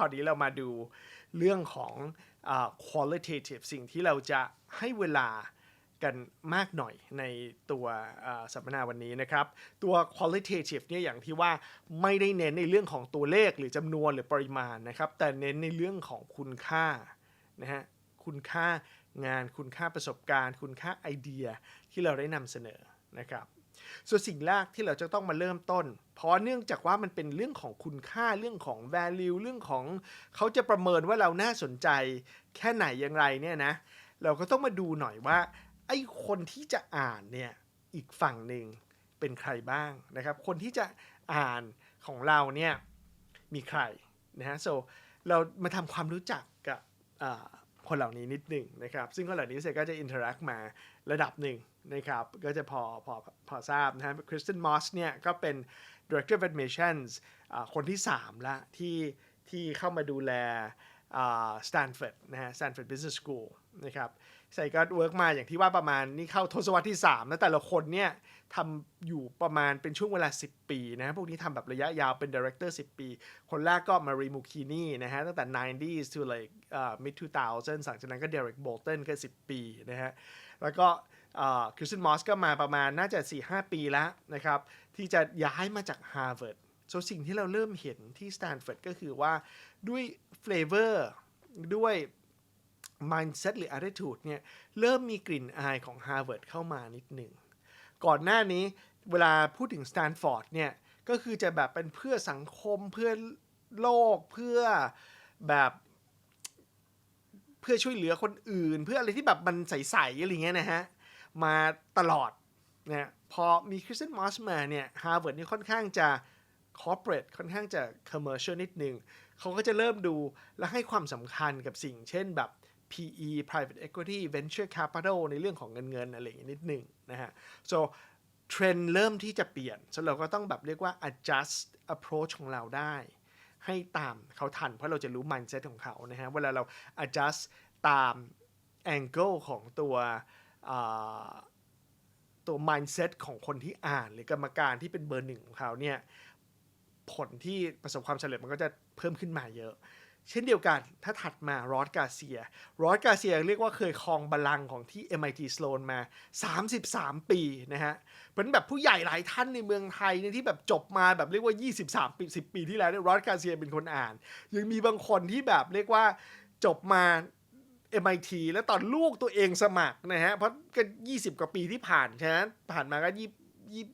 ราวนี้เรามาดูเรื่องของ qualitative สิ่งที่เราจะให้เวลากันมากหน่อยในตัวสัมมนาวันนี้นะครับ ตัว qualitative เนี่ยอย่างที่ว่าไม่ได้เน้นในเรื่องของตัวเลขหรือจำนวนหรือปริมาณนะครับ แต่เน้นในเรื่องของคุณค่านะฮะคุณค่างานคุณค่าประสบการณ์ คุณค่าไอเดียที่เราได้นำเสนอนะครับ ส่วนสิ่งแรกที่เราจะต้องมาเริ่มต้น เพราะเนื่องจากว่ามันเป็นเรื่องของคุณค่าเรื่องของ value เรื่องของเขาจะประเมินว่าเราน่าสนใจ แค่ไหนอย่างไรเนี่ยนะ เราก็ต้องมาดูหน่อยว่าไอ้คนที่จะอ่านเนี่ยอีกฝั่งหนึ่งเป็นใครบ้างนะครับ คนที่จะอ่านของเราเนี่ยมีใครนะฮะ so เรามาทำความรู้จักกับ คนเหล่านี้นิดหนึ่งนะครับ ซึ่งคนเหล่านี้เสร็จก็จะอินเทอร์แอคมาระดับหนึ่งนะครับ ก็จะพอพอพอทราบนะครับคริสตินมอสเนี่ยก็เป็น director of admissions คนที่ 3 ละที่ที่เข้ามาดูแลสแตนฟอร์ดนะฮะ Stanford Business School นะครับ ใส่ก็เวิร์กมาอย่างที่ว่าประมาณนี่เข้าทศวรรษที่ 3 แล้วแต่ละคนเนี่ยทำอยู่ประมาณเป็นช่วงเวลา 10 ปีนะ พวกนี้ทำแบบระยะยาวเป็น director 10 ปี คนแรกก็มารีมูคีนีนะฮะ ตั้งแต่ 90s to like uh, mid 2000หลังจากนั้นก็ Derek Bolton ก็ 10 ปีนะฮะ แล้วก็คริสตันมอสก็มาประมาณน่าจะ 4-5 ปีแล้วนะครับ ที่จะย้ายมาจาก Harvard ส่วนสิ่งที่เราเริ่มเห็นที่ Stanford ก็คือว่าด้วย flavor ด้วย mindset หรือ attitude เนี่ยเริ่มมีกลิ่นอายของ Harvard เข้ามานิดหนึ่ง ก่อนหน้านี้เวลาพูดถึง Stanford เนี่ยก็คือจะแบบเป็นเพื่อสังคมเพื่อโลกเพื่อแบบเพื่อช่วยเหลือคนอื่น เพื่ออะไรที่แบบมันใสๆอะไรเงี้ยนะฮะ มาตลอดนะพอมีคริสตันมอสมาเนี่ยฮาร์วาร์ดนี่ค่อนข้างจะ corporate ค่อนข้างจะ commercial นิดนึงเขาก็จะเริ่มดูและให้ความสำคัญกับสิ่งเช่นแบบ PE private equity venture capital ในเรื่องของเงินเงินอะไรอย่างนี้นิดหนึ่งนะฮะ so เทรนด์เริ่มที่จะเปลี่ยน so เราก็ต้องแบบเรียกว่า adjust approach ของเราได้ ให้ตามเขาทัน เพราะเราจะรู้ mindset ของเขานะฮะ เวลาเรา adjust ตาม angle ของตัวตัว mindset ของคนที่อ่าน หรือกรรมการที่เป็นเบอร์หนึ่งของเขาเนี่ย ผลที่ประสบความสำเร็จมันก็จะเพิ่มขึ้นมาเยอะ เช่นเดียวกันถ้าถัดมารอดกาเซีย รอดกาเซียเรียกว่าเคยครองบัลลังก์ของที่ MIT Sloan มา 33 ปีนะฮะเป็นแบบผู้ใหญ่หลายท่านในเมืองไทยเนี่ยที่แบบจบมาแบบเรียกว่า 23 ปี 10 ปีที่แล้วเนี่ยรอดกาเซียเป็นคนอ่าน ยังมีบางคนที่แบบเรียกว่าจบมา MIT แล้วตอนลูกตัวเองสมัครนะฮะเพราะก็ 20 กว่าปีที่ผ่านใช่ไหมผ่านมาก็ยี่ยี่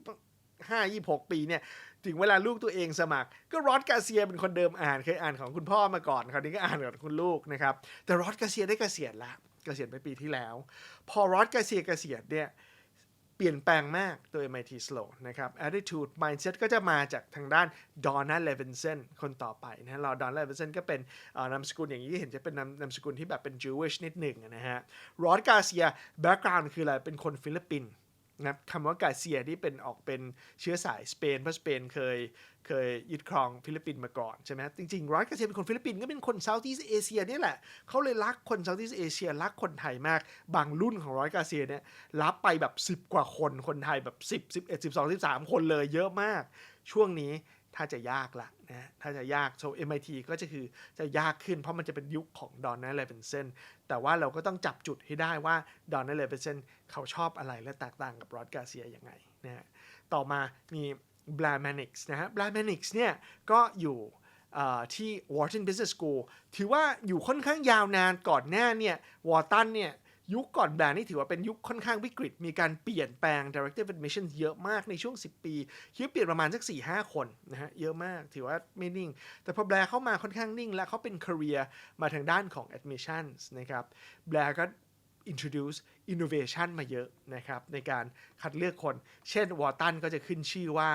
ห้ายี่หกปีเนี่ย ถึงเวลาลูกตัวเองสมัคร ก็รอดกาเซียเป็นคนเดิมอ่านเคยอ่านของคุณพ่อมาก่อนคราวนี้ก็อ่านของคุณลูกนะครับ แต่รอดกาเซียได้เกษียณละเกษียณไปปีที่แล้ว พอรอดกาเซียเกษียณเนี่ยเปลี่ยนแปลงมากตัว MIT Sloan นะครับ attitude mindset ก็จะมาจากทางด้าน Donna Levinson คนต่อไปนะเรา Donna Levinson ก็เป็นนามสกุลอย่างนี้เห็นจะเป็นนามนามสกุลที่แบบเป็น Jewish นิดหนึ่งนะฮะ รอดกาเซีย background คืออะไร เป็นคนฟิลิปปินส์ นะคำว่ากาเซียที่เป็นออกเป็นเชื้อสายสเปนเพราะสเปนเคยเคยยึดครองฟิลิปปินส์มาก่อนใช่ไหมจริงๆรอดกาเซียเป็นคนฟิลิปปินส์ก็เป็นคน Southeast Asia นี่แหละเขาเลยรักคน Southeast Asia รักคนไทยมาก บางรุ่นของรอดกาเซียเนี่ยรับไปแบบ 10 กว่าคนคนไทยแบบ 10 11 12 13 คนเลยเยอะมาก ช่วงนี้ถ้าจะยากละ นะถ้าจะยาก so MIT ก็จะคือจะยากขึ้น เพราะมันจะเป็นยุคของดอนน่าเลเวนเซนแต่ว่าเราก็ต้องจับจุดให้ได้ว่าดอนน่าเลเวนเซนเขาชอบอะไรและแตกต่างกับรอดกาเซียยังไงนะฮะต่อมามี b l a m a n i x นะฮะ b l a m a n i x เนี่ยก็อยู่ที่ Wharton Business School ถือว่าอยู่ค่อนข้างยาวนานก่อนหน้าเนี่ยวอร์ตันเนี่ย ยุคก่อนแบรนด์นี่ถือว่าเป็นยุคค่อนข้างวิกฤต มีการเปลี่ยนแปลง directive admission เยอะมากในช่วง 10 ปี คิดเปลี่ยนประมาณสัก 4-5 คนนะฮะ เยอะมาก ถือว่าไม่นิ่ง แต่พอแบร์เข้ามาค่อนข้างนิ่ง และเขาเป็น career มาทางด้านของ admissions นะครับ แบร์ก็ introduce innovation มาเยอะนะครับ ในการคัดเลือกคน เช่นวอร์ตันก็จะขึ้นชื่อว่า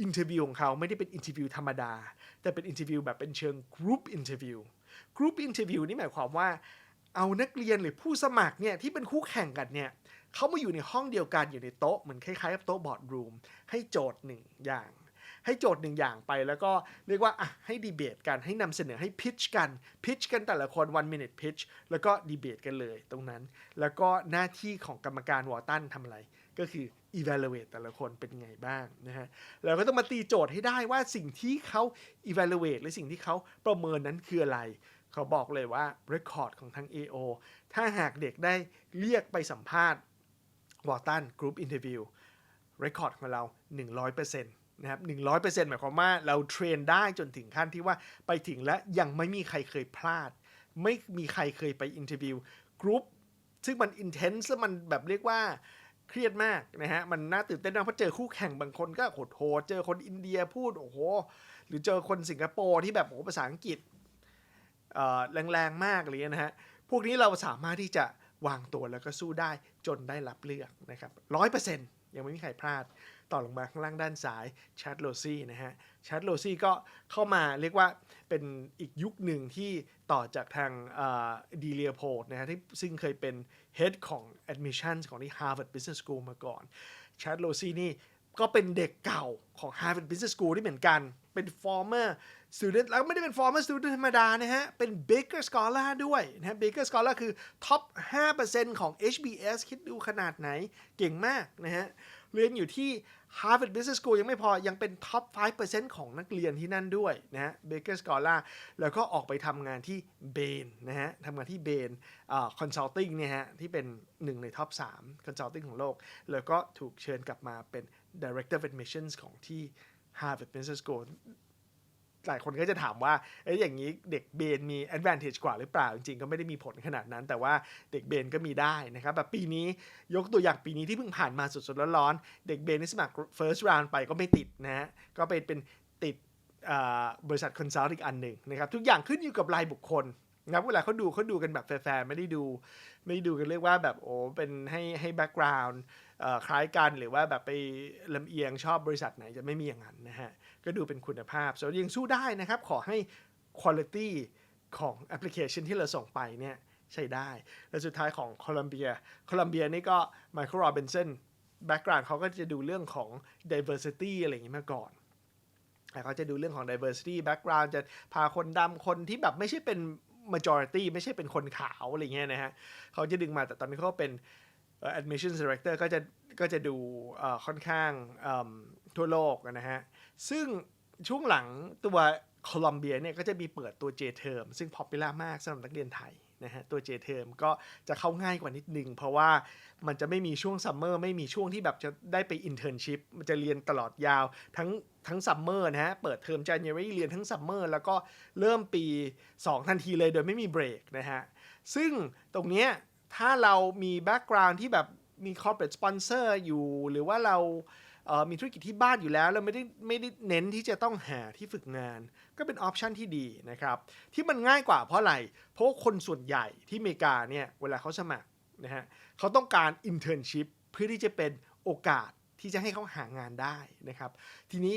อินเทอร์วิวของเขาไม่ได้เป็นอินเทอร์วิวธรรมดา แต่เป็นอินเทอร์วิวแบบเป็นเชิงกรุ๊ปอินเทอร์วิวกรุ๊ปอินเทอร์วิวนี่หมายความว่า เอานักเรียนหรือผู้สมัครเนี่ยที่เป็นคู่แข่งกันเนี่ยเขามาอยู่ในห้องเดียวกันอยู่ในโต๊ะเหมือนคล้ายๆกับโต๊ะบอร์ดรูมให้โจทย์หนึ่งอย่าง ให้โจทย์หนึ่งอย่างไปแล้วก็เรียกว่าอะให้ดีเบตกันให้นำเสนอให้พิชกันพิชกันแต่ละคน one minute pitch แล้วก็ดีเบตกันเลยตรงนั้น แล้วก็หน้าที่ของกรรมการวอร์ตันทำอะไร ก็คือ evaluate แต่ละคนเป็นไงบ้างนะฮะเราก็ต้องมาตีโจทย์ให้ได้ว่าสิ่งที่เขา evaluate หรือสิ่งที่เขาประเมินนั้นคืออะไร เขาบอกเลยว่า record ของทั้ง AO ถ้าหากเด็กได้เรียกไปสัมภาษณ์วอตันกรุ๊ปอินเทอร์วิว record ของเรา 100%นะครับ100%หมายความว่าเราเทรนได้จนถึงขั้นที่ว่าไปถึงแล้วยังไม่มีใครเคยพลาด ไม่มีใครเคยไปอินเทอร์วิวกรุ๊ปซึ่งมันอินเทนส์แล้วมันแบบเรียกว่าเครียดมากนะฮะ มันน่าตื่นเต้นมากเพราะเจอคู่แข่งบางคนก็โหดโหดเจอคนอินเดียพูดโอ้โห หรือเจอคนสิงคโปร์ที่แบบโอ้ภาษาอังกฤษ แรงๆมากเลยนะฮะ พวกนี้เราสามารถที่จะวางตัวแล้วก็สู้ได้จนได้รับเลือกนะครับร้อยเปอร์เซ็นต์ยังไม่มีใครพลาด ต่อลงมาข้างล่างด้านซ้ายชัดโลซี่นะฮะชัดโลซี่ก็เข้ามาเรียกว่าเป็นอีกยุคหนึ่งที่ต่อจากทางดีเลียโพดนะฮะที่ซึ่งเคยเป็น head ของ admissions ของที่ Harvard Business School มาก่อนชัดโลซี่นี่ ก็เป็นเด็กเก่าของ Harvard Business School ที่เหมือนกัน เป็น former student แล้วไม่ได้เป็น former student ธรรมดานะฮะ เป็น Baker Scholar ด้วยนะฮะ Baker Scholar คือ top 5%ของ HBS คิดดูขนาดไหน เก่งมากนะฮะ เรียนอยู่ที่ Harvard Business School ยังไม่พอ ยังเป็น top 5%ของนักเรียนที่นั่นด้วยนะฮะ Baker Scholar แล้วก็ออกไปทำงานที่ Bain นะฮะทำงานที่ Bain อ่า Consulting เนี่ยฮะ ที่เป็นหนึ่งใน top 3 Consulting ของโลก แล้วก็ถูกเชิญกลับมาเป็น Director of Admissions ของที่ Harvard Business School หลายคนก็จะถามว่าเอ้ยอย่างนี้เด็กเบนมี advantage กว่าหรือเปล่า จริงๆ ก็ไม่ได้มีผลขนาดนั้น แต่ว่าเด็กเบนก็มีได้นะครับ แบบปีนี้ยกตัวอย่างปีนี้ที่เพิ่งผ่านมาสดๆร้อนๆเด็กเบนที่สมัคร first round ไปก็ไม่ติดนะฮะก็เป็นเป็นติดบริษัท consult อีกอันหนึ่งนะครับ ทุกอย่างขึ้นอยู่กับรายบุคคลนะครับเวลาเขาดูเขาดูกันแบบแฟร์ๆไม่ได้ดู ไม่ได้ดูกันเรียกว่าแบบโอ้เป็นให้ให้ background คล้ายกันหรือว่าแบบไปลำเอียงชอบบริษัทไหนจะไม่มีอย่างนั้นนะฮะ ก็ดูเป็นคุณภาพส่วนยังสู้ได้นะครับ ขอให้ quality ของแอปพลิเคชันที่เราส่งไปเนี่ยใช้ได้ และสุดท้ายของโคลัมเบียโคลัมเบียนี่ก็ Michael Robinson background เขาก็จะดูเรื่องของ diversity อะไรอย่างนี้มาก่อนเขาจะดูเรื่องของ diversity background จะพาคนดำคนที่แบบไม่ใช่เป็น majority ไม่ใช่เป็นคนขาวอะไรเงี้ยนะฮะ เขาจะดึงมาแต่ตอนนี้เขาก็เป็น เอ่ admission director ก็จะก็จะดูค่อนข้างทั่วโลกนะฮะ ซึ่งช่วงหลังตัวโคลอมเบียเนี่ยก็จะมีเปิดตัว J term ซึ่ง popular มากสำหรับนักเรียนไทยนะฮะตัว J term ก็จะเข้าง่ายกว่านิดนึง เพราะว่ามันจะไม่มีช่วงซัมเมอร์ไม่มีช่วงที่แบบจะได้ไป internship มันจะเรียนตลอดยาวทั้งทั้งซัมเมอร์นะฮะ เปิดเทอม January เรียนทั้งซัมเมอร์แล้วก็เริ่มปี 2 ทันทีเลยโดยไม่มีเบรกนะฮะ ซึ่งตรงเนี้ย ถ้าเรามีแบ็กกราวน์ที่แบบมี corporate sponsor อยู่ หรือว่าเราเมีธุรกิจที่บ้านอยู่แล้ว เราไม่ได้ไม่ได้เน้นที่จะต้องหาที่ฝึกงาน ก็เป็นออปชันที่ดีนะครับ ที่มันง่ายกว่าเพราะอะไร เพราะคนส่วนใหญ่ที่อเมริกาเนี่ย เวลาเขาสมัครนะฮะเขาต้องการ internship เพื่อที่จะเป็นโอกาสที่จะให้เขาหางานได้นะครับ ทีนี้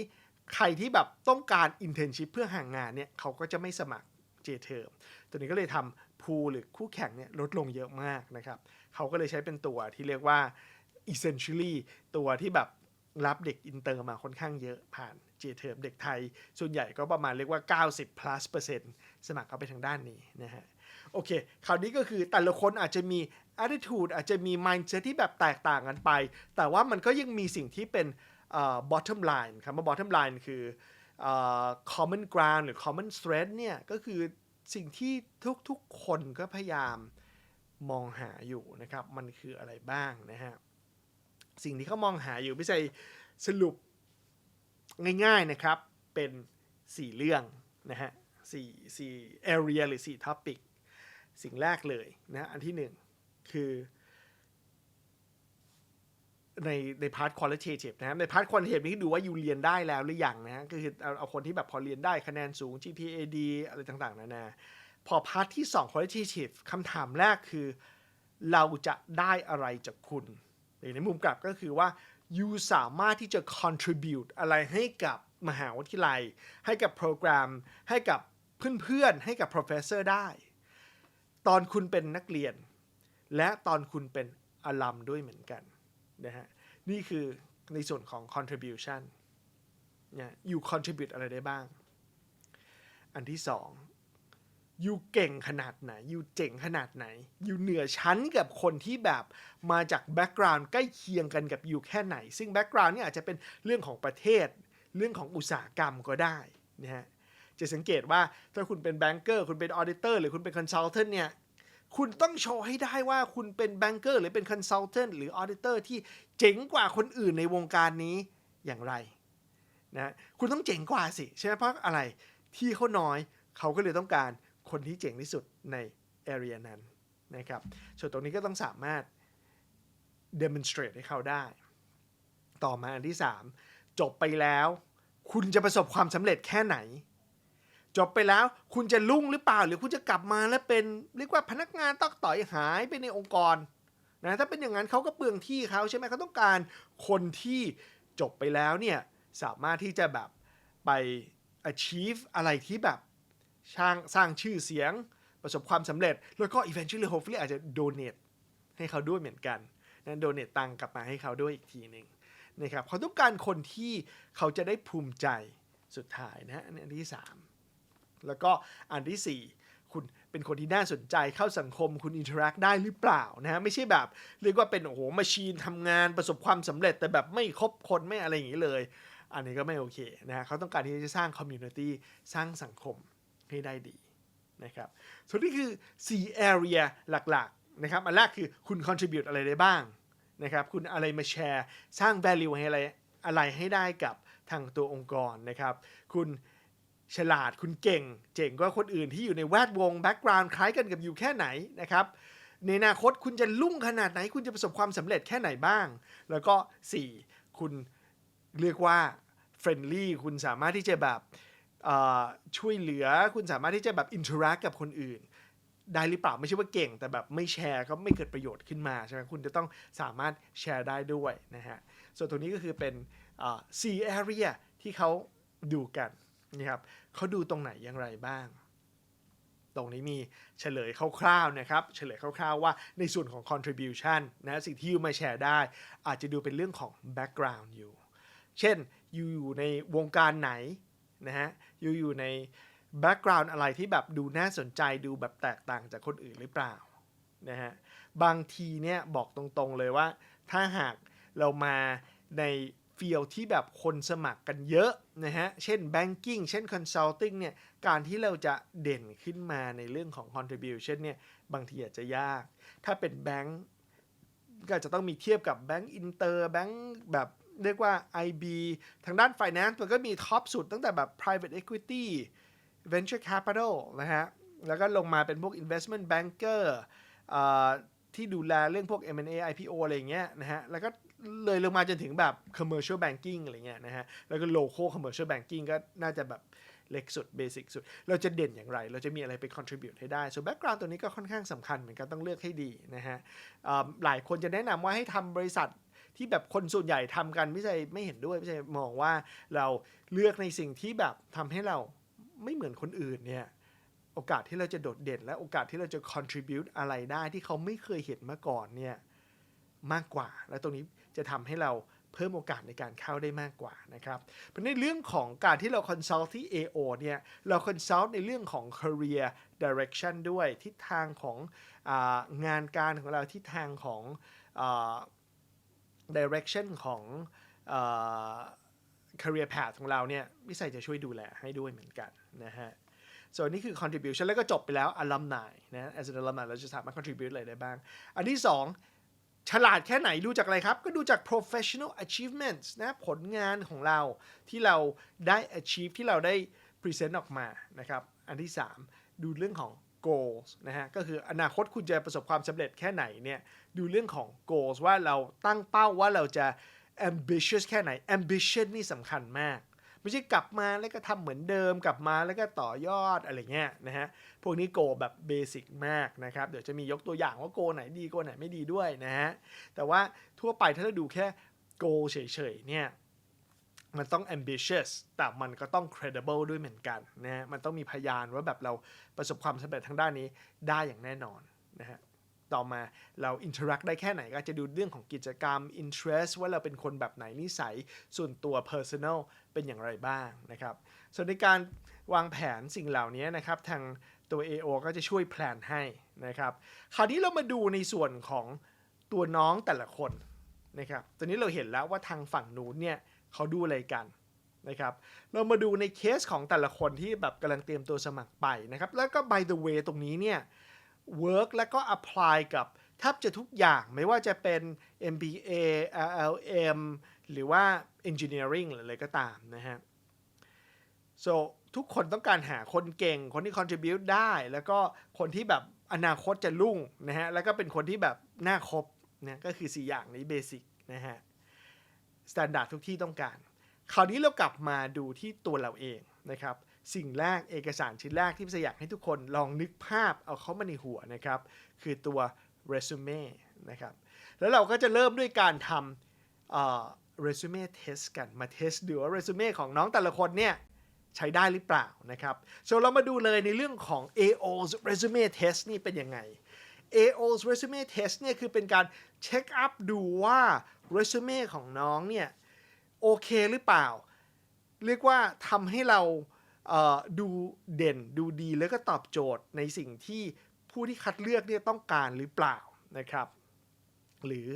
ใครที่แบบต้องการ internship เพื่อหางานเนี่ยเขาก็จะไม่สมัคร J term ตัวนี้ก็เลยทำ พูหรือคู่แข่งเนี่ยลดลงเยอะมากนะครับ เขาก็เลยใช้เป็นตัวที่เรียกว่า essentially ตัวที่แบบรับเด็กอินเตอร์มาค่อนข้างเยอะผ่าน J term เด็กไทย ส่วนใหญ่ก็ประมาณเรียกว่า 90 plus เปอร์เซ็นต์สมัครเข้าไปทางด้านนี้นะฮะ โอเค คราวนี้ก็คือแต่ละคนอาจจะมี attitude อาจจะมี mindset ที่แบบแตกต่างกันไป แต่ว่ามันก็ยังมีสิ่งที่เป็น bottom line คำว่า bottom line คือเอ่อ common ground หรือ common thread เนี่ยก็คือ สิ่งที่ทุกๆคนก็พยายามมองหาอยู่นะครับ มันคืออะไรบ้างนะฮะสิ่งที่เขามองหาอยู่พี่ชัยสรุปง่ายๆนะครับเป็น 4 เรื่องนะฮะสี่สี่ area หรือ4 topic สิ่งแรกเลยนะอันที่หนึ่งคือ ในในพาร์ท qualitative นะครับในพาร์ท qualitative นี่คือดูว่าอยู่เรียนได้แล้วหรือยังนะก็คือเอาเอาคนที่แบบพอเรียนได้คะแนนสูง GPA ดีอะไรต่างๆ นานา พอพาร์ทที่2 qualitative คำถามแรกคือ เราจะได้อะไรจากคุณในมุมกลับก็คือว่า you สามารถที่จะ contribute อะไรให้กับมหาวิทยาลัย ให้กับโปรแกรม ให้กับเพื่อนๆ ให้กับ professor ได้ ตอนคุณเป็นนักเรียน และตอนคุณเป็นอลัมด้วยเหมือนกันนะฮะ นี่คือในส่วนของ contribution เนี่ย you contribute อะไรได้บ้าง อันที่สองอยู่เก่งขนาดไหนอยู่เจ๋งขนาดไหนอยู่เหนือชั้นกับคนที่แบบมาจากแบ็กกราวน์ใกล้เคียงกันกับอยู่แค่ไหน ซึ่งแบ็กกราวน์นี่อาจจะเป็นเรื่องของประเทศ เรื่องของอุตสาหกรรมก็ได้นะฮะจะสังเกตว่าถ้าคุณเป็นแบงเกอร์คุณเป็นออเดเตอร์หรือคุณเป็นคอนซัลเทนเนี่ย คุณต้องโชว์ให้ได้ว่าคุณเป็นแบงเกอร์หรือเป็นคอนซัลเทนหรือออเดเตอร์ที่เจ๋งกว่าคนอื่นในวงการนี้อย่างไรนะคุณต้องเจ๋งกว่าสิ ใช่ไหมเพราะอะไรที่เขาน้อยเขาก็เลยต้องการคนที่เจ๋งที่สุดใน area นั้นนะครับส่วนตรงนี้ก็ต้องสามารถ demonstrate ให้เขาได้ ต่อมาอันที่ 3 จบไปแล้ว คุณจะประสบความสำเร็จแค่ไหน จบไปแล้วคุณจะรุ่งหรือเปล่า หรือคุณจะกลับมาแล้วเป็นเรียกว่าพนักงานตอกต่อยหายไปในองค์กรนะถ้าเป็นอย่างนั้นเขาก็เปลืองที่เขาใช่ไหมเขาต้องการคนที่จบไปแล้วเนี่ยสามารถที่จะแบบไป achieve อะไรที่แบบสร้างสร้างชื่อเสียงประสบความสำเร็จ แล้วก็ eventually hopefully อาจจะ donate ให้เขาด้วยเหมือนกันนะโดเนตตังกลับมาให้เขาด้วยอีกทีหนึ่งนะครับเขาต้องการคนที่เขาจะได้ภูมิใจสุดท้ายนะฮะอันที่ 3 แล้วก็อันที่ 4 คุณเป็นคนที่น่าสนใจเข้าสังคมคุณอินเทอร์แอคได้หรือเปล่านะฮะไม่ใช่แบบ เรียกว่าเป็นโอ้โหมาชีนทำงานประสบความสำเร็จแต่แบบไม่คบคนไม่อะไรอย่างนี้เลย อันนี้ก็ไม่โอเคนะฮะเขาต้องการที่จะสร้างคอมมูนิตี้สร้างสังคมให้ได้ดีนะครับส่วนนี้คือ 4 area หลักๆนะครับอันแรกคือคุณ contribute อะไรได้บ้างนะครับคุณอะไรมาแชร์ สร้าง value ให้อะไรอะไรให้ได้กับทางตัวองค์กรนะครับ คุณ ฉลาดคุณเก่ง เจ๋งกว่าคนอื่นที่อยู่ในแวดวงแบ็กกราวน์คล้ายกันกับอยู่แค่ไหนนะครับในอนาคตคุณจะลุ่งขนาดไหน คุณจะประสบความสำเร็จแค่ไหนบ้าง แล้วก็ 4 คุณเรียกว่าเฟรนลี่คุณสามารถที่จะแบบช่วยเหลือคุณสามารถที่จะแบบอินเทอร์แอคกับคนอื่น ได้หรือเปล่าไม่ใช่ว่าเก่ง แต่แบบไม่แชร์ก็ไม่เกิดประโยชน์ขึ้นมาใช่ไหมคุณจะต้องสามารถแชร์ได้ด้วยนะฮะส่วนตรงนี้ก็คือเป็นอ่าสี่ area ที่เขาดูกันนะครับ เขาดูตรงไหนอย่างไรบ้าง ตรงนี้มีเฉลยคร่าวๆนะครับ เฉลยคร่าวๆว่าในส่วนของ contribution นะสิ่งที่ยูมาแชร์ได้ อาจจะดูเป็นเรื่องของ background อยู่ เช่นอยู่อยู่ในวงการไหนนะฮะอยู่อยู่ใน background อะไรที่แบบดูน่าสนใจดูแบบแตกต่างจากคนอื่นหรือเปล่านะฮะบางทีเนี่ยบอกตรงๆเลยว่า ถ้าหากเรามาใน ฟีลที่แบบคนสมัครกันเยอะนะฮะ เช่น banking เช่น consulting เนี่ย การที่เราจะเด่นขึ้นมาในเรื่องของ contribution เนี่ย บางทีอาจจะยาก ถ้าเป็นแบงก์ก็จะต้องมีเทียบกับแบงก์อินเตอร์แบงก์แบบเรียกว่า IB ทางด้าน finance มันก็มีท็อปสุดตั้งแต่แบบ private equity venture capital นะฮะ แล้วก็ลงมาเป็นพวก investment banker อ่าที่ดูแลเรื่องพวก M&A IPO อะไรเงี้ยนะฮะ แล้วก็ เลยลงมาจนถึงแบบ commercial banking อะไรเงี้ยนะฮะ แล้วก็ local commercial banking ก็น่าจะแบบเล็กสุด basic สุด เราจะเด่นอย่างไร เราจะมีอะไรไป contribute ให้ได้ส่วน background ตัวนี้ก็ค่อนข้างสำคัญเหมือนกันต้องเลือกให้ดีนะฮะหลายคนจะแนะนำว่าให้ทำบริษัทที่แบบคนส่วนใหญ่ทำกันไม่ใช่ไม่เห็นด้วยไม่ใช่มองว่าเราเลือกในสิ่งที่แบบทำให้เราไม่เหมือนคนอื่นเนี่ยโอกาสที่เราจะโดดเด่น และโอกาสที่เราจะ contribute อะไรได้ที่เขาไม่เคยเห็นมาก่อนเนี่ยมากกว่า และตรงนี้ จะทำให้เราเพิ่มโอกาสในการเข้าได้มากกว่านะครับ เพราะในเรื่องของการที่เรา consult ที่ AO เนี่ย เรา consult ในเรื่องของ career direction ด้วยทิศทางของอางานการของเราทิศทางของอ direction ของอา career path ของเราเนี่ยวิสัยจะช่วยดูแลให้ด้วยเหมือนกันนะฮะส่วนนี้คือ contribution แล้วก็จบไปแล้ว alumni นะ as an alumni เราจะสามารถ contribute อะไรได้บ้าง อันที่ 2 ฉลาดแค่ไหนดูจากอะไรครับ ก็ดูจาก professional achievements นะผลงานของเราที่เราได้ achieve ที่เราได้ present ออกมานะครับ อันที่ 3 ดูเรื่องของ goals นะฮะ ก็คืออนาคตคุณจะประสบความสำเร็จแค่ไหนเนี่ย ดูเรื่องของ goals ว่าเราตั้งเป้าว่าเราจะ ambitious แค่ไหน ambition นี่สำคัญมาก ไม่ใช่กลับมาแล้วก็ทำเหมือนเดิมกลับมาแล้วก็ต่อยอดอะไรเงี้ยนะฮะพวกนี้โกแบบเบสิกมากนะครับเดี๋ยวจะมียกตัวอย่างว่าโกไหนดีโกไหนไม่ดีด้วยนะฮะแต่ว่าทั่วไปถ้าเราดูแค่โกเฉยๆเนี่ยมันต้อง ambitious แต่มันก็ต้อง credible ด้วยเหมือนกันนะฮะมันต้องมีพยานว่าแบบเราประสบความสำเร็จทางด้านนี้ได้อย่างแน่นอนนะฮะ ต่อมาเรา interact ได้แค่ไหนก็จะดูเรื่องของกิจกรรม interest ว่าเราเป็นคนแบบไหนนิสัยส่วนตัว personal เป็นอย่างไรบ้างนะครับ ส่วนในการวางแผนสิ่งเหล่านี้นะครับ ทางตัว AO ก็จะช่วยแพลนให้นะครับ คราวนี้เรามาดูในส่วนของตัวน้องแต่ละคนนะครับ ตอนนี้เราเห็นแล้วว่าทางฝั่งนู้นเนี่ยเขาดูอะไรกันนะครับ เรามาดูในเคสของแต่ละคนที่แบบกำลังเตรียมตัวสมัครไปนะครับ แล้วก็ by the way ตรงนี้เนี่ย work แล้วก็ apply กับแทบจะทุกอย่างไม่ว่าจะเป็น MBA LLM หรือว่า engineering หรืออะไรก็ตามนะฮะ so ทุกคนต้องการหาคนเก่ง คนที่ contribute ได้ แล้วก็คนที่แบบอนาคตจะรุ่งนะฮะ แล้วก็เป็นคนที่แบบน่าคบนะก็คือ 4 อย่างนี้เบสิกนะฮะสแตนดาร์ดทุกที่ต้องการ คราวนี้เรากลับมาดูที่ตัวเราเองนะครับ สิ่งแรกเอกสารชิ้นแรกที่พี่อยากให้ทุกคนลองนึกภาพเอาเข้ามาในหัวนะครับ คือตัว resume นะครับแล้วเราก็จะเริ่มด้วยการทำเอ่อ resume test กันมาเทสดูว่า resume ของน้องแต่ละคนเนี่ยใช้ได้หรือเปล่านะครับส่วนเรามาดูเลยในเรื่องของ AO's resume test นี่เป็นยังไง AO's resume test เนี่ยคือเป็นการเช็คอัพดูว่า resume ของน้องเนี่ยโอเคหรือเปล่า เรียกว่าทำให้เรา ดูเด่นดูดีแล้วก็ตอบโจทย์ในสิ่งที่ผู้ที่คัดเลือกเนี่ยต้องการหรือเปล่านะครับ หรือ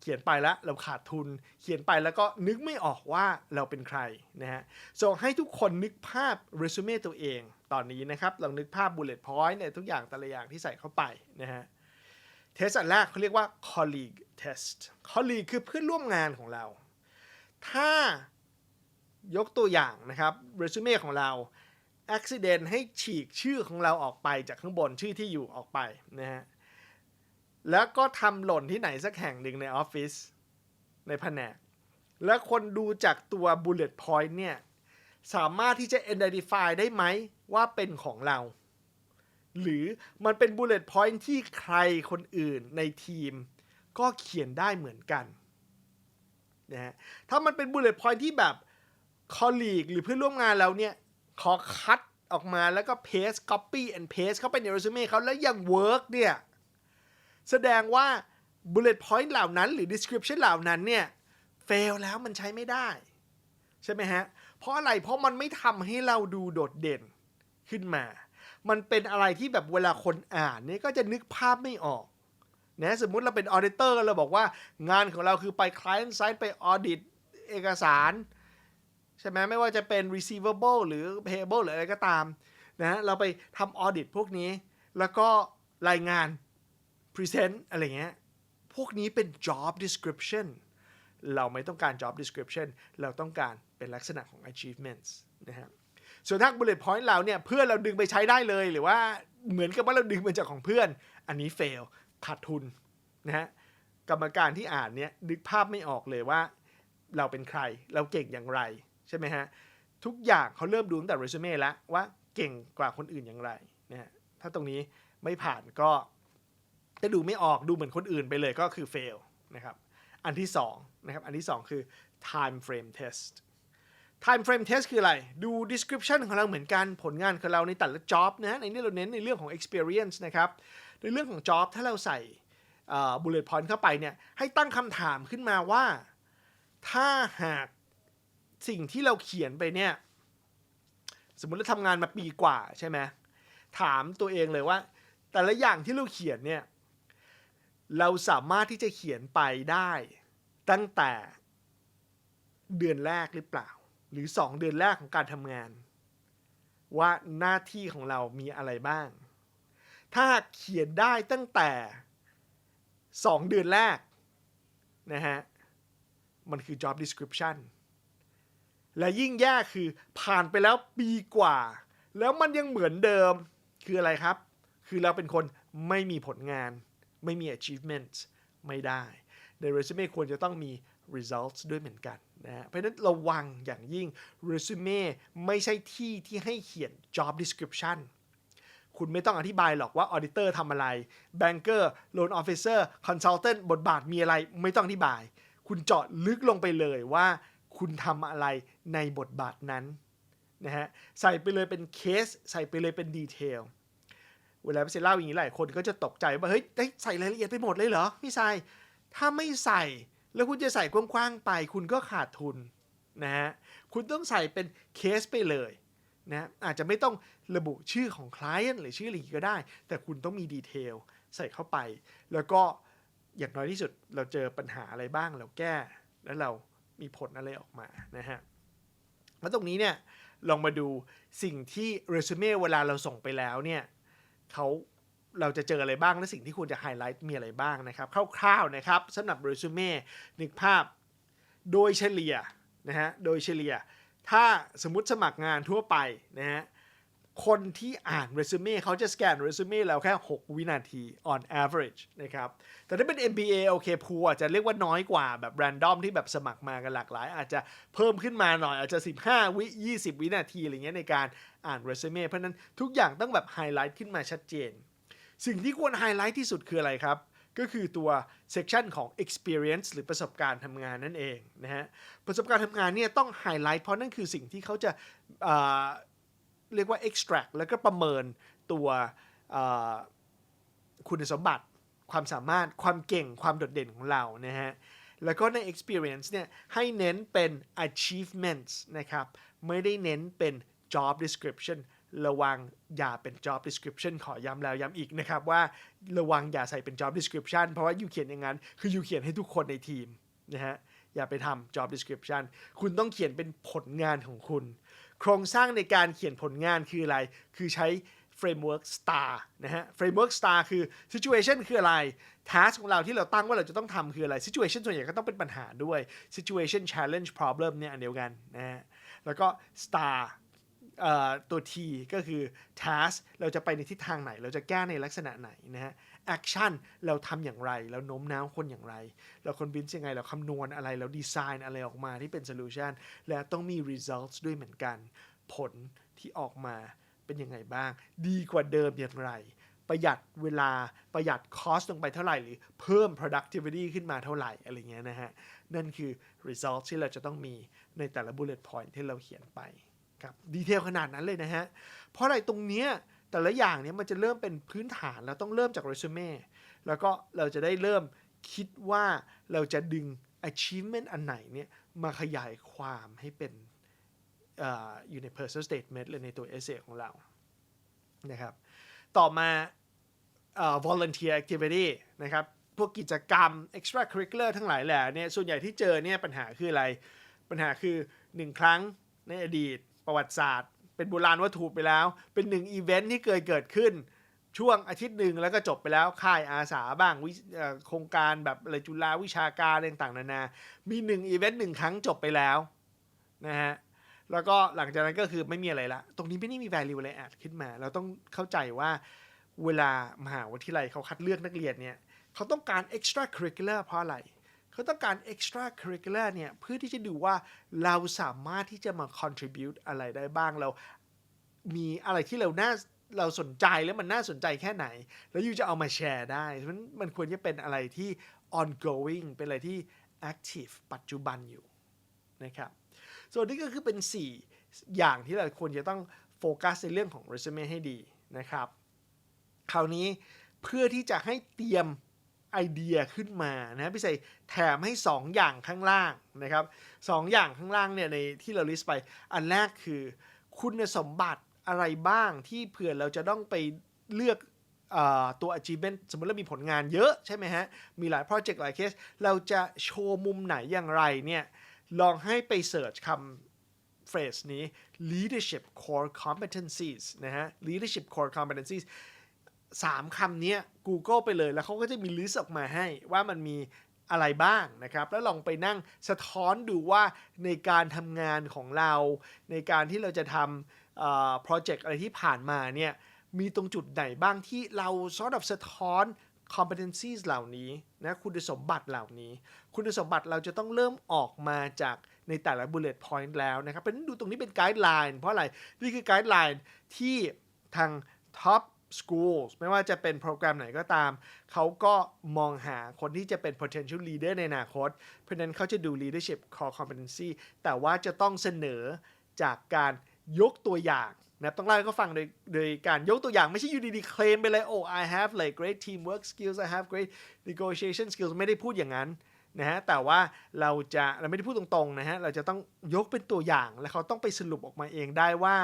เขียนไปแล้วเราขาดทุน เขียนไปแล้วก็นึกไม่ออกว่าเราเป็นใครนะฮะส่งให้ทุกคนนึกภาพเรซูเม่ตัวเอง ตอนนี้นะครับลองนึกภาพ bullet point ในทุกอย่างแต่ละอย่างที่ใส่เข้าไปนะฮะเทสอันแรกเขาเรียกว่า colleague test colleague คือเพื่อนร่วมงานของเรา ถ้า ยกตัวอย่างนะครับเรซูเม่ของเรา accident ให้ฉีกชื่อของเราออกไปจากข้างบนชื่อที่อยู่ออกไปนะฮะแล้วก็ทำหล่นที่ไหนสักแห่งหนึ่งในออฟฟิศในแผนก แล้วคนดูจากตัว bullet point เนี่ย สามารถที่จะ identify ได้ไหมว่าเป็นของเรา หรือมันเป็น bullet point ที่ใครคนอื่นในทีม ก็เขียนได้เหมือนกันนะฮะถ้ามันเป็น bullet point ที่แบบ colleague หรือเพื่อนร่วมงานเราเนี่ย ขอคัดออกมาแล้วก็ paste copy and paste เข้าไปใน resume เขาแล้วยัง work เนี่ย แสดงว่า bullet point เหล่านั้นหรือ description เหล่านั้นเนี่ย fail แล้วมันใช้ไม่ได้ ใช่ไหมฮะ เพราะอะไรเพราะมันไม่ทำให้เราดูโดดเด่นขึ้นมา มันเป็นอะไรที่แบบเวลาคนอ่านเนี่ยก็จะนึกภาพไม่ออกนะสมมุติเราเป็น auditor เราบอกว่างานของเราคือไป client side ไป audit เอกสาร ใช่ไหมไม่ว่าจะเป็น receivable หรือ payable หรืออะไรก็ตามนะเราไปทำ audit พวกนี้ แล้วก็รายงาน present อะไรเงี้ย พวกนี้เป็น job description เราไม่ต้องการ job description เราต้องการเป็นลักษณะของ achievements นะฮะส่วนถ้า bullet point เราเนี่ยเพื่อนเราดึงไปใช้ได้เลย หรือว่าเหมือนกับว่าเราดึงมาจากของเพื่อน อันนี้ fail ขาดทุนนะฮะกรรมการที่อ่านเนี่ยนึกภาพไม่ออกเลยว่า เราเป็นใคร เราเก่งอย่างไร ใช่ไหมฮะ ทุกอย่างเขาเริ่มดูตั้งแต่ resume แล้วว่าเก่งกว่าคนอื่นอย่างไรนะฮะถ้าตรงนี้ไม่ผ่านก็จะดูไม่ออกดูเหมือนคนอื่นไปเลยก็คือ fail นะครับอันที่2นะครับอันที่ 2 คือ time frame test time frame test คืออะไร ดู description ของเราเหมือนกันผลงานของเราในแต่ละ job นะในนี้เราเน้นในเรื่องของ experience นะครับ ในเรื่องของ job ถ้าเราใส่ bullet point เข้าไปเนี่ยให้ตั้งคำถามขึ้นมาว่า ถ้าหาก สิ่งที่เราเขียนไปเนี่ย สมมติเราทำงานมาปีกว่าใช่ไหมถามตัวเองเลยว่า แต่ละอย่างที่เราเขียนเนี่ย เราสามารถที่จะเขียนไปได้ตั้งแต่เดือนแรกหรือเปล่า หรือ 2 เดือนแรกของการทำงาน ว่าหน้าที่ของเรามีอะไรบ้าง ถ้าเขียนได้ตั้งแต่ 2 เดือนแรกนะฮะ มันคือ job description และยิ่งแย่คือผ่านไปแล้วปีกว่า แล้วมันยังเหมือนเดิมคืออะไรครับ คือเราเป็นคนไม่มีผลงาน ไม่มี achievement ไม่ได้ ใน resume ควรจะต้องมี results ด้วยเหมือนกันนะเพราะฉะนั้นระวังอย่างยิ่ง resume ไม่ใช่ที่ที่ให้เขียน job description คุณไม่ต้องอธิบายหรอกว่า auditor ทำอะไร banker loan officer consultant บทบาทมีอะไร ไม่ต้องอธิบาย คุณเจาะลึกลงไปเลยว่า คุณทำอะไรในบทบาทนั้นนะฮะใส่ไปเลยเป็นเคส ใส่ไปเลยเป็นดีเทลเวลาพี่เซเล่าอย่างนี้หลายคนก็จะตกใจว่าเฮ้ยใส่รายละเอียดไปหมดเลยเหรอพี่ชายถ้าไม่ใส่แล้วคุณจะใส่กว้างๆไป คุณก็ขาดทุนนะฮะคุณต้องใส่เป็นเคสไปเลยนะอาจจะไม่ต้องระบุชื่อของ client หรือชื่ออะไรก็ได้ แต่คุณต้องมีดีเทลใส่เข้าไป แล้วก็อย่างน้อยที่สุดเราเจอปัญหาอะไรบ้างเราแก้ แล้วเรา มีผลอะไรออกมานะฮะแล้วตรงนี้เนี่ยลองมาดูสิ่งที่เรซูเม่เวลาเราส่งไปแล้วเนี่ยเขาเราจะเจออะไรบ้างและสิ่งที่ควรจะไฮไลท์มีอะไรบ้างนะครับคร่าวๆนะครับสำหรับเรซูเม่นึกภาพโดยเฉลี่ยนะฮะโดยเฉลี่ย ถ้าสมมติสมัครงานทั่วไปนะฮะ คนที่อ่านเรซูเม่เขาจะสแกนเรซูเม่เราแค่ 6 วินาที on average นะครับ แต่ถ้าเป็น MBA โอเคพูอาจจะเรียกว่าน้อยกว่าแบบ random ที่แบบสมัครมากันหลากหลาย อาจจะเพิ่มขึ้นมาหน่อย อาจจะ 15 วิ 20 วินาทีอะไรเงี้ยในการอ่านเรซูเม่เพราะนั้นทุกอย่างต้องแบบไฮไลท์ขึ้นมาชัดเจน สิ่งที่ควรไฮไลท์ที่สุดคืออะไรครับก็คือตัว section ของ experience หรือประสบการณ์ทำงานนั่นเองนะฮะ ประสบการณ์ทำงานเนี่ยต้องไฮไลท์เพราะนั่นคือสิ่งที่เขาจะ เรียกว่า extract แล้วก็ประเมินตัวคุณสมบัติ ความสามารถความเก่งความโดดเด่นของเรานะฮะแล้วก็ใน experience เนี่ยให้เน้นเป็น achievements นะครับ ไม่ได้เน้นเป็น job description ระวังอย่าเป็น job description ขอย้ำแล้วย้ำอีกนะครับว่าระวังอย่าใส่เป็น job description เพราะว่าอยู่เขียนอย่างนั้น คืออยู่เขียนให้ทุกคนในทีมนะฮะอย่าไปทำ job description คุณต้องเขียนเป็นผลงานของคุณ โครงสร้างในการเขียนผลงานคืออะไร คือใช้ framework star นะฮะ framework star คือ situation คืออะไร task ของเราที่เราตั้งว่าเราจะต้องทำคืออะไร situation ส่วนใหญ่ก็ต้องเป็นปัญหาด้วย situation challenge problem เนี่ยอันเดียวกันนะฮะ แล้วก็ star ตัว T ก็คือ task เราจะไปในทิศทางไหน เราจะแก้ในลักษณะไหนนะฮะ action เราทำอย่างไร เราโน้มน้าวคนอย่างไร เราคอนวินยังไง เราคำนวณอะไร เราดีไซน์อะไรออกมาที่เป็น solution และต้องมี results ด้วยเหมือนกัน ผลที่ออกมาเป็นยังไงบ้าง ดีกว่าเดิมอย่างไร ประหยัดเวลาประหยัดคอสลงไปเท่าไหร่ หรือเพิ่ม productivity ขึ้นมาเท่าไหร่อะไรเงี้ยนะฮะ นั่นคือ result ที่เราจะต้องมีในแต่ละ bullet point ที่เราเขียนไปครับดีเทลขนาดนั้นเลยนะฮะ เพราะอะไรตรงเนี้ย แต่ละอย่างเนี้ยมันจะเริ่มเป็นพื้นฐานเราต้องเริ่มจาก resume แล้วก็เราจะได้เริ่มคิดว่าเราจะดึง achievement อันไหนเนี่ยมาขยายความให้เป็นออยู่ใน personal statement หรือในตัว essay ของเรานะครับ ต่อมา volunteer activity นะครับ พวกกิจกรรม extra curricular ทั้งหลายแหล่เนี่ย ส่วนใหญ่ที่เจอเนี่ยปัญหาคืออะไร ปัญหาคือ 1 ครั้งในอดีตประวัติศาสตร์ เป็นโบราณวัตถุไปแล้ว เป็นหนึ่งอีเวนท์ที่เคยเกิดขึ้น ช่วงอาทิตย์หนึ่งแล้วก็จบไปแล้ว ค่ายอาสาบ้างวิโครงการแบบอะไรจุฬาวิชาการอะไรต่างๆนานา มีหนึ่งอีเวนต์หนึ่งครั้งจบไปแล้วนะฮะแล้วก็หลังจากนั้นก็คือไม่มีอะไรละ ตรงนี้ไม่ได้มี value อะไร add ขึ้นมา เราต้องเข้าใจว่าเวลามหาวิทยาลัยเขาคัดเลือกนักเรียนเนี่ย เขาต้องการ extra curricular เพราะอะไร เขาต้องการ extra curricular เนี่ยเพื่อที่จะดูว่าเราสามารถที่จะมา contribute อะไรได้บ้างเรา มีอะไรที่เราน่าเราสนใจแล้วมันน่าสนใจแค่ไหน แล้วยูจะเอามาแชร์ได้เพราะฉะนั้นมันควรจะเป็นอะไรที่ ongoing เป็นอะไรที่ active ปัจจุบันอยู่นะครับส่วนนี้ก็คือเป็น 4 อย่างที่เราควรจะต้องโฟกัสในเรื่องของ resume ให้ดีนะครับ คราวนี้เพื่อที่จะให้เตรียม ไอเดียขึ้นมานะพี่ใส่แถมให้ 2 อย่างข้างล่างนะครับสองอย่างข้างล่างเนี่ยในที่เราลิสต์ไป อันแรกคือคุณสมบัติอะไรบ้างที่เผื่อเราจะต้องไปเลือกอตัว achievement สมมติเรามีผลงานเยอะใช่ไหมฮะ มีหลายโปรเจกต์หลายเคส เราจะโชว์มุมไหนอย่างไรเนี่ย ลองให้ไปเสิร์ชคำเฟรสนี้ leadership core competencies นะฮะ leadership core competencies สามคำนี้ Google ไปเลยแล้วเขาก็จะมีลิสต์ออกมาให้ว่ามันมีอะไรบ้างนะครับ แล้วลองไปนั่งสะท้อนดูว่าในการทำงานของเรา ในการที่เราจะทำโปรเจกต์อะไรที่ผ่านมาเนี่ยมีตรงจุดไหนบ้างที่เรา sort of สะท้อน competencies เหล่านี้นะคุณสมบัติเหล่านี้ คุณสมบัติเราจะต้องเริ่มออกมาจากในแต่ละ bullet point แล้วนะครับเป็นดูตรงนี้เป็นไกด์ไลน์เพราะอะไร นี่คือไกด์ไลน์ที่ทาง top schools ไม่ว่าจะเป็นโปรแกรมไหนก็ตาม เขาก็มองหาคนที่จะเป็น potential leader ในอนาคต เพราะนั้นเขาจะดู leadership core competency แต่ว่าจะต้องเสนอจากการยกตัวอย่างนะต้องเล่าให้เขาฟังโดยโดยการยกตัวอย่างไม่ใช่อยู่ดีๆเคลมไปเลย oh I have like great teamwork skills I have great negotiation skills ไม่ได้พูดอย่างนั้นนะฮะแต่ว่าเราจะเราไม่ได้พูดตรงๆนะฮะเราจะต้องยกเป็นตัวอย่าง แล้วเขาต้องไปสรุปออกมาเองได้ว่า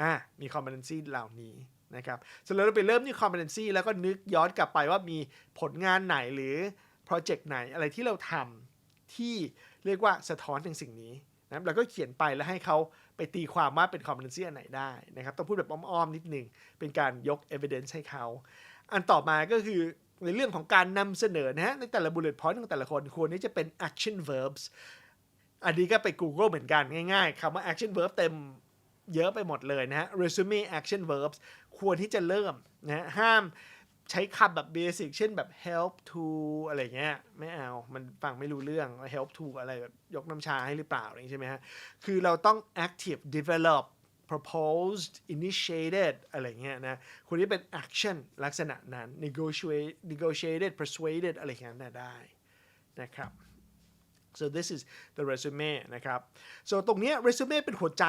อ่ามี competency เหล่านี้ นะครับสร็จแล้วเราไปเริ่มที่ competency แล้วก็นึกย้อนกลับไปว่ามีผลงานไหนหรือ project ไหนอะไรที่เราทำที่เรียกว่าสะท้อนถึงสิ่งนี้นะครับแล้วก็เขียนไปแล้วให้เขาไปตีความว่าเป็น competency อันไหนได้นะครับต้องพูดแบบอ้อมๆนิดนึงเป็นการยก evidence ให้เขาอันต่อมาก็คือในเรื่องของการนำเสนอนะฮะในแต่ละ bullet point ของแต่ละคนควรที่จะเป็น action verbs อันนี้ก็ไป Google เหมือนกันง่ายๆคำว่า action verb เต็ม เยอะไปหมดเลยนะฮะ resume action verbs ควรที่จะเริ่มนะฮะห้ามใช้คำแบบ basic เช่นแบบ help to อะไรเงี้ยไม่เอา มันฟังไม่รู้เรื่อง help to อะไรแบบยกน้ำชาให้หรือเปล่าอะไรอย่างนี้ใช่ไหมฮะ คือเราต้อง active develop proposed initiated อะไรเงี้ยนะควรที่เป็น action ลักษณะนั้น negotiate negotiated persuaded อะไรอย่างนั้นนะได้นะครับ so this is the resume นะครับ so ตรงนี้ resume เป็นหัวใจ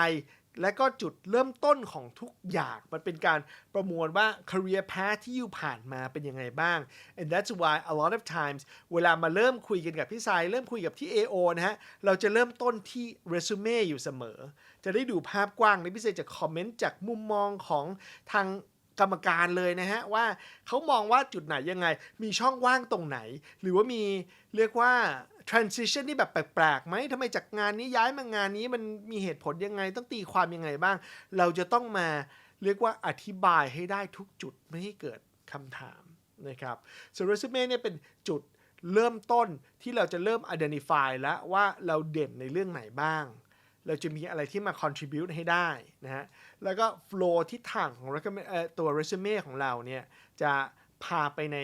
และก็จุดเริ่มต้นของทุกอย่าง มันเป็นการประมวลว่า career path ที่อยู่ผ่านมาเป็นยังไงบ้าง and that's why a lot of times เวลามาเริ่มคุยกันกับพี่สายเริ่มคุยกับที่ AO นะฮะ เราจะเริ่มต้นที่ resume อยู่เสมอ จะได้ดูภาพกว้างในพิเศษจะคอมเมนต์จากมุมมองของทางกรรมการเลยนะฮะ ว่าเขามองว่าจุดไหนยังไง มีช่องว่างตรงไหน หรือว่ามีเรียกว่า transition ที่แบบแปลกๆไหมทำไมจากงานนี้ย้ายมางานนี้มันมีเหตุผลยังไงต้องตีความยังไงบ้าง เราจะต้องมาเรียกว่าอธิบายให้ได้ทุกจุดไม่ให้เกิดคำถามนะครับ so resume เนี่ยเป็นจุดเริ่มต้นที่เราจะเริ่ม identify แล้วว่าเราเด่นในเรื่องไหนบ้าง เราจะมีอะไรที่มา contribute ให้ได้นะฮะ แล้วก็ flow ทิศทางของตัว resume ของเราเนี่ยจะพาไปใน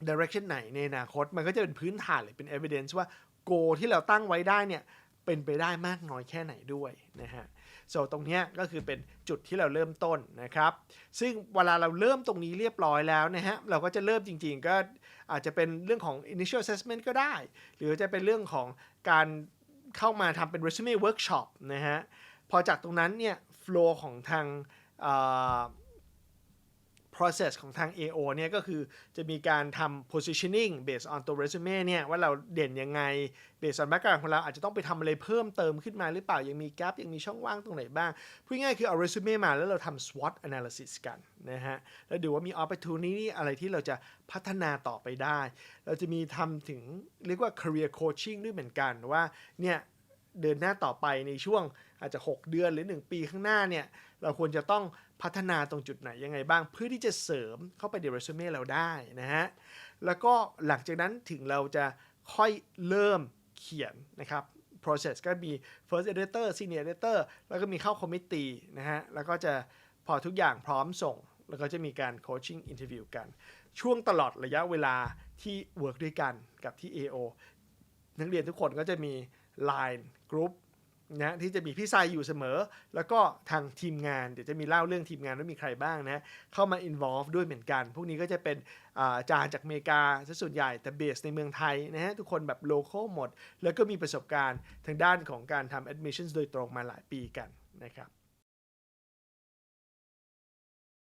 เอ่อ direction ไหนในอนาคต มันก็จะเป็นพื้นฐานเลยเป็น evidence ว่า goal ที่เราตั้งไว้ได้เนี่ยเป็นไปได้มากน้อยแค่ไหนด้วยนะฮะ so ตรงนี้ก็คือเป็นจุดที่เราเริ่มต้นนะครับ ซึ่งเวลาเราเริ่มตรงนี้เรียบร้อยแล้วนะฮะ เราก็จะเริ่มจริงๆ ก็อาจจะเป็นเรื่องของ initial assessment ก็ได้ หรือจะเป็นเรื่องของการเข้ามาทำเป็น resume workshop นะฮะ พอจากตรงนั้นเนี่ย flow ของทางอ process ของทาง AO เนี่ยก็คือจะมีการทำ positioning based on ตัว resume เนี่ยว่าเราเด่นยังไง based on background ของเราอาจจะต้องไปทำอะไรเพิ่มเติมขึ้นมาหรือเปล่า ยังมี gap ยังมีช่องว่างตรงไหนบ้าง พูดง่ายคือเอา resume มาแล้วเราทำ SWOT analysis กันนะฮะ แล้วดูว่ามี opportunity อะไรที่เราจะพัฒนาต่อไปได้ เราจะมีทำถึงเรียกว่า career coaching ด้วยเหมือนกันว่าเนี่ยเดินหน้าต่อไปในช่วงอาจจะ 6 เดือนหรือ 1 ปีข้างหน้าเนี่ยเราควรจะต้อง พัฒนาตรงจุดไหนยังไงบ้าง เพื่อที่จะเสริมเข้าไปในเรซูเม่เราได้นะฮะแล้วก็หลังจากนั้นถึงเราจะค่อยเริ่มเขียนนะครับ process ก็มี first editor senior editor แล้วก็มีเข้า committee นะฮะแล้วก็จะพอทุกอย่างพร้อมส่ง แล้วก็จะมีการ coaching interview กัน ช่วงตลอดระยะเวลาที่ work ด้วยกันกับที่ AO นักเรียนทุกคนก็จะมี Line Group นะที่จะมีพี่ชายอยู่เสมอ แล้วก็ทางทีมงานเดี๋ยวจะมีเล่าเรื่องทีมงานว่ามีใครบ้างนะเข้ามา involve ด้วยเหมือนกัน พวกนี้ก็จะเป็นอาจารย์จากอเมริกาซะส่วนใหญ่แต่เบสในเมืองไทยนะฮะทุกคนแบบโลเคอลหมด แล้วก็มีประสบการณ์ทางด้านของการทำ admissions โดยตรงมาหลายปีกันนะครับ